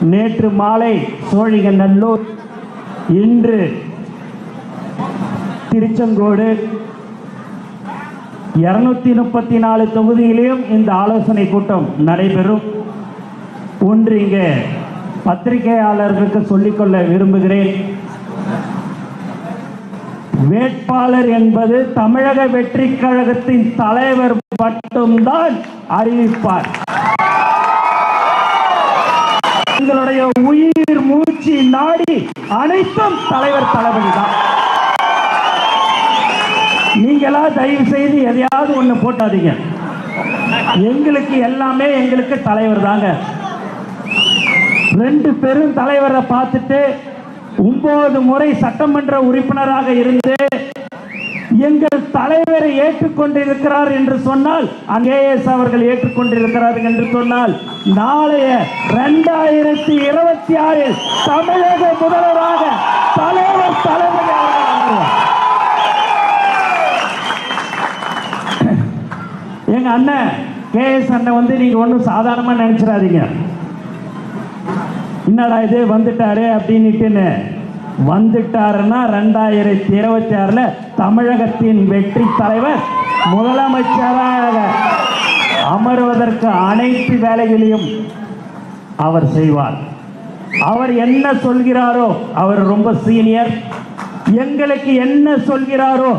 நேற்று மாலை சோழிங்கநல்லூர் இன்று திருச்செங்கோடு. இருநூத்தி முப்பத்தி நாலு தொகுதியிலையும் இந்த ஆலோசனை கூட்டம் நடைபெறும். ஒன்று இங்கே பத்திரிகையாளர்களுக்கு சொல்லிக்கொள்ள விரும்புகிறேன். வேட்பாளர் என்பது தமிழக வெற்றி கழகத்தின் தலைவர் மட்டும்தான் அறிவிப்பார். எங்களுடைய உயிர் மூச்சு நாடி அனைத்தும் தலைவர் தளபதி தான். நீங்களா தயவு செய்து எதையாவது ஒண்ணு போட்டாதீங்க. எங்களுக்கு எல்லாமே எங்களுக்கு தலைவர் தாங்க. ரெண்டு பெரும் தலைவரை பார்த்துட்டு ஒன்பது முறை சட்டமன்ற உறுப்பினராக இருந்து எங்கள் தலைவரை ஏற்றுக்கொண்டிருக்கிறார் என்று சொன்னால் அங்கேஎஸ் அவர்கள் ஏற்றுக்கொண்டிருக்கிறார் என்று சொன்னால் நாளைய இரண்டாயிரத்தி இருபத்தி ஆறில் தமிழக முதல்வராக தலைவர் தலைவர் எங்க அண்ணன் கேஎஸ் அண்ணன் வந்து நீங்க ஒன்றும் சாதாரணமா நினைச்சிடாதீங்க. என்னடா இது வந்துட்டாரு அப்படின்னுட்டுன்னு. வந்துட்டாருன்னா ரெண்டாயிரத்தி இருபத்தி ஆறுல தமிழகத்தின் வெற்றி தலைவர் முதலமைச்சராக அமர்வதற்கு அனைத்து வேலைகளையும் அவர் செய்வார். அவர் என்ன சொல்கிறாரோ அவர் ரொம்ப சீனியர். எங்களுக்கு என்ன சொல்கிறாரோ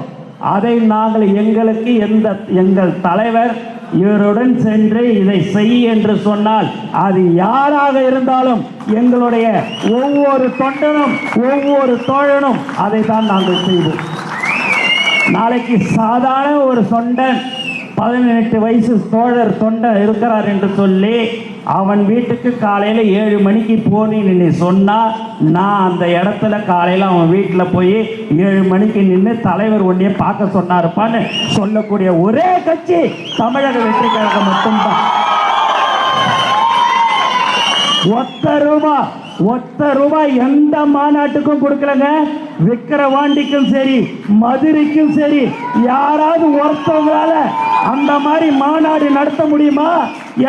அதை நாங்கள் எங்களுக்கு எந்த எங்கள் தலைவர் இவருடன் சென்று இதை செய் என்று சொன்னால் அது யாராக இருந்தாலும் எங்களுடைய ஒவ்வொரு தொண்டனும் ஒவ்வொரு தோழனும் அதை தான் நாங்கள் செய்வோம். நாளைக்கு சாதாரண ஒரு தொண்டன் பதினெட்டு வயசு தோழர் தொண்டன் இருக்கிறார் என்று சொல்லி அவன் வீட்டுக்கு காலையில் ஏழு மணிக்கு போனேன்னு நீ சொன்னால் நான் அந்த இடத்துல காலையில் அவன் வீட்டில் போய் ஏழு மணிக்கு நின்று தலைவர் உன்னையே பார்க்க சொன்னாருப்பான்னு சொல்லக்கூடிய ஒரே கட்சி தமிழக வெற்றி கழகம் மட்டும்தான். ஒத்த ரூபா. ஒத்த ரூபாய் எந்த மாநாட்டுக்கும் கொடுக்கலங்க. விக்கிரவாண்டிக்கும் சரி மதுரைக்கும் சரி யாராவது ஒருத்தவங்களால அந்த மாதிரி மாநாடு நடத்த முடியுமா?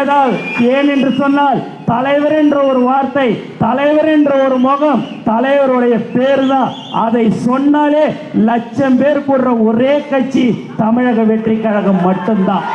ஏதாவது ஏன் என்று சொன்னால் தலைவர் என்ற ஒரு வார்த்தை தலைவர் என்ற ஒரு முகம் தலைவருடைய பேர் தான் அதை சொன்னாலே லட்சம் பேர் போடுற ஒரே கட்சி தமிழக வெற்றி கழகம் மட்டும்தான்.